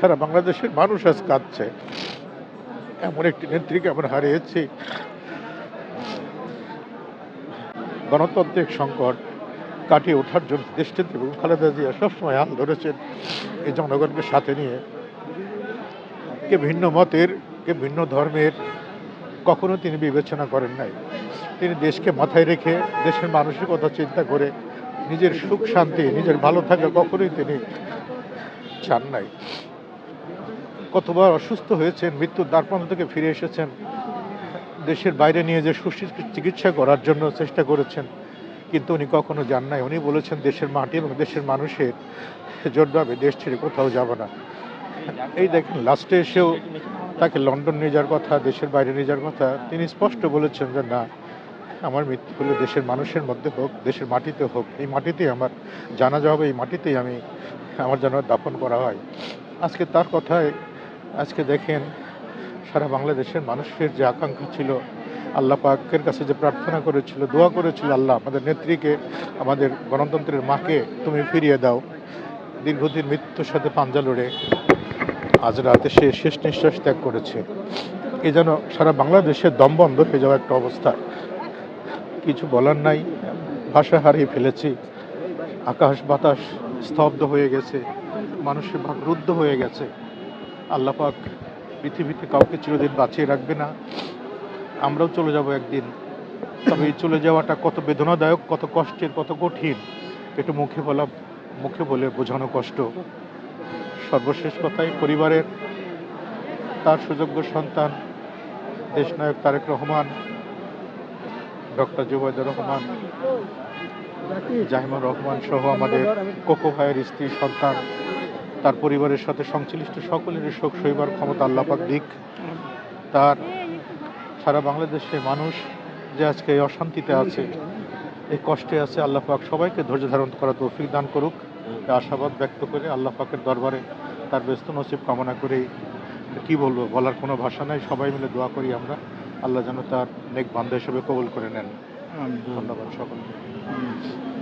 সারা বাংলাদেশের মানুষ আজ কাঁদছে। এমন একটি নেত্রীকে আমরা হারিয়েছি। গণতান্ত্রিক সংকট কাটিয়ে ওঠার জন্য দেশটিতে এবং খালেদা জিয়া সবসময় হাল ধরেছেন এই জনগণকে সাথে নিয়ে। কে ভিন্ন মতের, কে ভিন্ন ধর্মের, কখনো তিনি বিবেচনা করেন নাই। তিনি দেশকে মাথায় রেখে, দেশের মানুষের কথা চিন্তা করে, নিজের সুখ শান্তি, নিজের ভালো থাকা কখনোই তিনি চান নাই কতবার অসুস্থ হয়েছেন, মৃত্যুর দ্বারপ্রান্ত থেকে ফিরে এসেছেন, দেশের বাইরে নিয়ে যে চিকিৎসা করার জন্য চেষ্টা করেছেন, কিন্তু উনি কখনো যান নাই। উনি বলেছেন, দেশের মাটি এবং দেশের মানুষের জোরভাবে দেশ ছেড়ে কোথাও যাব না। এই দেখেন, লাস্টে এসেও তাকে লন্ডন নিয়ে যাওয়ার কথা, দেশের বাইরে নিয়ে যাওয়ার কথা, তিনি স্পষ্ট বলেছেন যে, না, আমার মৃত্যু হলে দেশের মানুষের মধ্যে হোক, দেশের মাটিতে হোক, এই মাটিতেই আমার জানাজা হবে এই মাটিতেই আমি আমার যেন দাপন করা হয়। আজকে তার কথায় আজকে দেখেন, সারা বাংলাদেশের মানুষের যে আকাঙ্ক্ষা ছিল, আল্লাহ পাকের কাছে যে প্রার্থনা করেছিল, দোয়া করেছিল আল্লাহ, আমাদের নেত্রীকে, আমাদের গণতন্ত্রের মাকে তুমি ফিরিয়ে দাও। দীর্ঘদিন মৃত্যুর সাথে পাঞ্জা লড়ে, আজ রাতে সে শেষ নিঃশ্বাস ত্যাগ করেছে। এ যেন সারা বাংলাদেশের দম বন্ধ হয়ে যাওয়া একটা অবস্থা। কিছু বলার নাই, ভাষা হারিয়ে ফেলেছি। আকাশ বাতাস স্তব্ধ হয়ে গেছে, মানুষের ভাগ রুদ্ধ হয়ে গেছে। আল্লাহ পাক পৃথিবীতে কাউকে চিরদিন বাঁচিয়ে রাখবে না। আমরাও চলে যাব একদিন। তবে এই চলে যাওয়াটা কত বেদনাদায়ক, কত কষ্টের, কত কঠিন একটু মুখে বলা, মুখে বলে বোঝানো কষ্ট। সর্বশেষ কথাই পরিবারের তার সুযোগ্য সন্তান, দেশনায়ক তারেক রহমান, ডক্টর জুবাইদুর রহমান জাহিমুর রহমান সহ আমাদের কোকো ভাইয়ের স্ত্রী, সন্তান, তার পরিবারের সাথে সংশ্লিষ্ট সকলেরই শোক সইবার ক্ষমতা আল্লাপাক দিক। তার সারা বাংলাদেশে মানুষ যে আজকে এই অশান্তিতে আছে, এই কষ্টে আছে আল্লাহ পাক সবাইকে ধৈর্য ধারণ করা তৌফিক দান করুক। আশাবাদ ব্যক্ত করে আল্লাহ পাকের দরবারে তার ব্যস্ত নসিব কামনা করেই কি বলব, বলার কোনো ভাষা নাই। সবাই মিলে দোয়া করি আমরা, আল্লাহ যেন তার নেক বান্ধব হিসেবে কবুল করে নেন। ধন্যবাদ সকলকে।